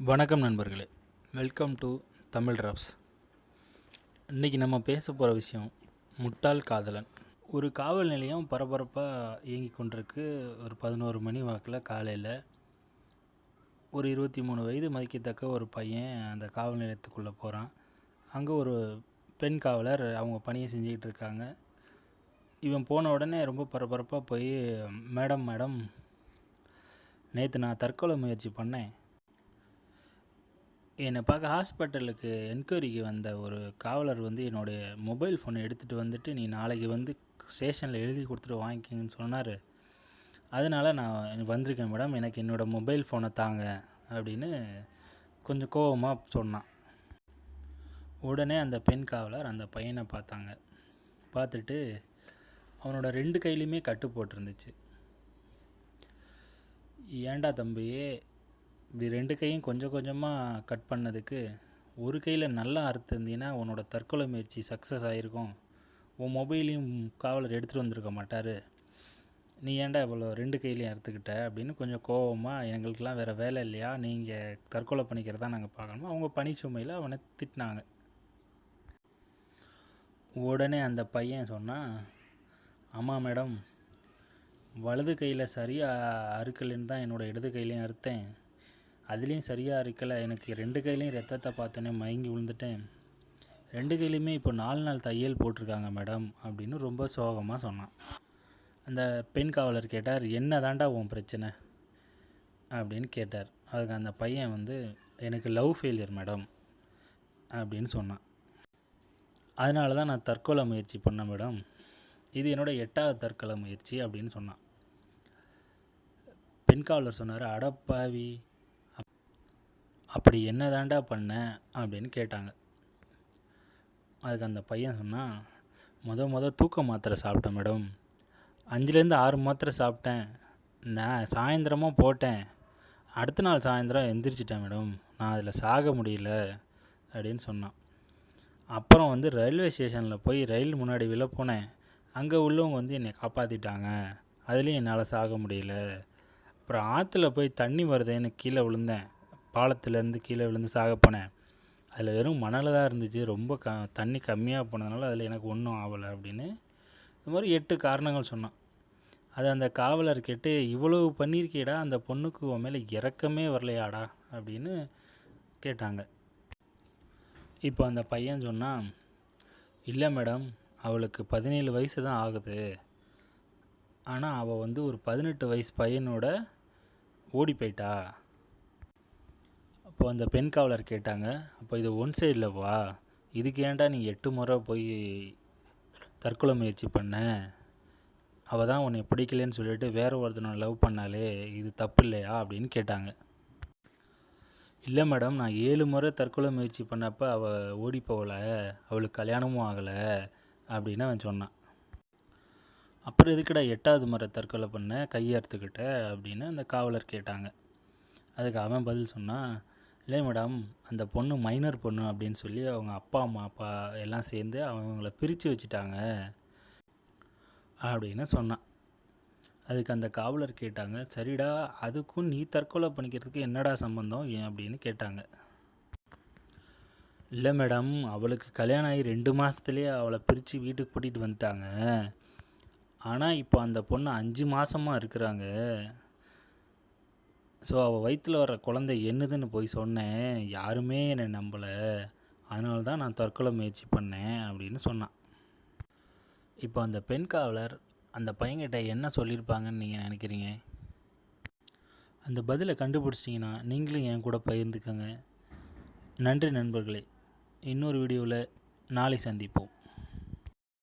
வணக்கம் நண்பர்களே. Welcome to Tamil robs இன்றைக்கி நம்ம பேச போகிற விஷயம் முட்டாள் காதலன். ஒரு காவல் நிலையம் பரபரப்பாக இயங்கி கொண்டிருக்கு. ஒரு பதினோரு மணி வாக்கில் காலையில் ஒரு இருபத்தி மூணு வயது மதிக்கத்தக்க ஒரு பையன் அந்த காவல் நிலையத்துக்குள்ளே போகிறான் அங்கே ஒரு பெண் காவலர் அவங்க பணியை செஞ்சுக்கிட்டு இருக்காங்க. இவன் போன உடனே ரொம்ப பரபரப்பாக போய் மேடம் மேடம் நேற்று நான் தற்கொலை முயற்சி பண்ணேன். என்னை பார்க்க ஹாஸ்பிட்டலுக்கு என்கொயரிக்கு வந்த ஒரு காவலர் வந்து என்னுடைய மொபைல் ஃபோனை எடுத்துகிட்டு வந்துட்டு நீ நாளைக்கு வந்து ஸ்டேஷனில் எழுதி கொடுத்துட்டு வாங்கிக்கிங்கன்னு சொன்னார். அதனால் நான் வந்திருக்கேன் மேடம் எனக்கு என்னோடய மொபைல் ஃபோனை தாங்க அப்படின்னு கொஞ்சம் கோவமாக சொன்னான். உடனே அந்த பெண் காவலர் அந்த பையனை பார்த்தாங்க. பார்த்துட்டு அவனோட ரெண்டு கையிலையுமே கட்டு போட்டிருந்துச்சு. ஏன்டா தம்பியே இப்படி ரெண்டு கையும் கொஞ்சம் கொஞ்சமாக கட் பண்ணதுக்கு ஒரு கையில் நல்லா அறுத்திருந்தீங்கன்னா உன்னோட தற்கொலை முயற்சி சக்ஸஸ் ஆகிருக்கும் உன் மொபைலையும் காவலர் எடுத்துகிட்டு வந்திருக்க மாட்டார். நீ ஏன்டா இவ்வளோ ரெண்டு கையிலையும் அறுத்துக்கிட்ட? அப்படின்னு கொஞ்சம் கோவமாக எங்களுக்கெல்லாம் வேறு வேலை இல்லையா? நீங்கள் தற்கொலை பண்ணிக்கிறதா நாங்கள் பார்க்கணுமா? அவங்க பனி சுமையில் அவனை திட்டினாங்க. உடனே அந்த பையன் சொன்னான் ஆமாம் மேடம் வலது கையில் சரியாக அறுக்கலைன்னு தான் என்னோடய இடது கையிலையும் அறுத்தேன். அதுலேயும் சரியாக இருக்கலை. எனக்கு ரெண்டு கையிலையும் ரத்தத்தை பார்த்தோன்னே மயங்கி விழுந்துட்டேன். ரெண்டு கையிலையுமே இப்போ நாலு நாள் தையல் போட்டிருக்காங்க மேடம் அப்படின்னு ரொம்ப சோகமாக சொன்னான். அந்த பெண் காவலர் கேட்டார் என்ன தாண்டா உன் பிரச்சனை? அப்படின்னு கேட்டார். அதுக்கு அந்த பையன் வந்து எனக்கு லவ் ஃபெயிலியர் மேடம் அப்படின்னு சொன்னான். அதனால தான் நான் தற்கொலை முயற்சி பண்ணேன் மேடம். இது என்னோட எட்டாவது தற்கொலை முயற்சி அப்படின்னு சொன்னான். பெண் காவலர் சொன்னார் அடப்பாவி அப்படி என்ன தாண்டா பண்ண அப்படின்னு கேட்டாங்க. அதுக்கு அந்த பையன் சொன்னான் முத மொதல் தூக்க மாத்திரை சாப்பிட்டேன் மேடம். அஞ்சுலேருந்து ஆறு மாத்திரை சாப்பிட்டேன். நான் சாயந்தரமாக போட்டேன். அடுத்த நாள் சாயந்தரம் எந்திரிச்சிட்டேன் மேடம். நான் அதில் சாக முடியல அப்படின்னு சொன்னான். அப்புறம் வந்து ரயில்வே ஸ்டேஷனில் போய் ரயில் முன்னாடி விழ போனேன். அங்கே உள்ளவங்க வந்து என்னை காப்பாற்றிட்டாங்க அதுலேயும் என்னால் சாக முடியல. அப்புறம் ஆற்றுல போய் தண்ணி வருதேன்னு கீழே விழுந்தேன். பாலத்துலேருந்து கீழே விழுந்து சாக போனேன். அதில் வெறும் மணல் தான் இருந்துச்சு. ரொம்ப க தண்ணி கம்மியாக போனதுனால அதில் எனக்கு ஒன்றும் ஆகலை அப்படின்னு இது மாதிரி எட்டு காரணங்கள் சொன்னான். அது அந்த காவலர் கேட்டு இவ்வளவு பண்ணியிருக்கேடா அந்த பொண்ணுக்கு உன் மேலே இறக்கமே வரலையாடா? அப்படின்னு கேட்டாங்க. இப்போ அந்த பையன் சொன்னான் இல்லை மேடம் அவளுக்கு பதினேழு வயசு தான் ஆகுது. ஆனால் அவள் வந்து ஒரு பதினெட்டு வயசு பையனோட ஓடி போயிட்டா. அப்போ அந்த பெண் காவலர் கேட்டாங்க அப்போ இது ஒன் சைடில் வா. இதுக்கு ஏன்டா நீ எட்டு முறை போய் தற்கொலை முயற்சி பண்ண? அவள் தான் உன்னை பிடிக்கலன்னு சொல்லிட்டு வேற ஒருத்தனை லவ் பண்ணாலே இது தப்பு இல்லையா? அப்படின்னு கேட்டாங்க. இல்லை மேடம் நான் ஏழு முறை தற்கொலை முயற்சி பண்ணப்போ அவள் ஓடி போகலை. அவளுக்கு கல்யாணமும் ஆகலை அப்படின்னு அவன் சொன்னான். அப்புறம் எதுக்குடா எட்டாவது முறை தற்கொலை பண்ண? கையறுத்துக்கிட்ட அப்படின்னு அந்த காவலர் கேட்டாங்க. அதுக்கு அவன் பதில் சொன்னான் இல்லை மேடம் அந்த பொண்ணு மைனர் பொண்ணு அப்படின்னு சொல்லி அவங்க அப்பா அம்மா அப்பா எல்லாம் சேர்ந்து அவங்கள பிரித்து வச்சுட்டாங்க அப்படின்னு சொன்னான். அதுக்கு அந்த காவலர் கேட்டாங்க சரிடா அதுக்கும் நீ தற்கொலை பண்ணிக்கிறதுக்கு என்னடா சம்பந்தம்? ஏன் அப்படின்னு கேட்டாங்க. இல்லை மேடம் அவளுக்கு கல்யாணம் ஆகி ரெண்டு மாதத்துலேயே அவளை பிரித்து வீட்டுக்கு கூட்டிகிட்டு வந்துட்டாங்க. ஆனால் இப்போ அந்த பொண்ணு அஞ்சு மாதமாக இருக்கிறாங்க. ஸோ அவள் வயிற்றில் வர குழந்தை என்னதுன்னு போய் சொன்னேன் யாருமே என்னை நம்பலை. அதனால தான் நான் தற்கொலை முயற்சி பண்ணேன் அப்படின்னு சொன்னான். இப்போ அந்த பெண் காவலர் அந்த பையன்கிட்ட என்ன சொல்லியிருப்பாங்கன்னு நீங்கள் நினைக்கிறீங்க? அந்த பதிலை கண்டுபிடிச்சிட்டிங்கன்னா நீங்களும் என் கூட பகிர்ந்துக்கங்க. நன்றி நண்பர்களே. இன்னொரு வீடியோவில் நாளை சந்திப்போம்.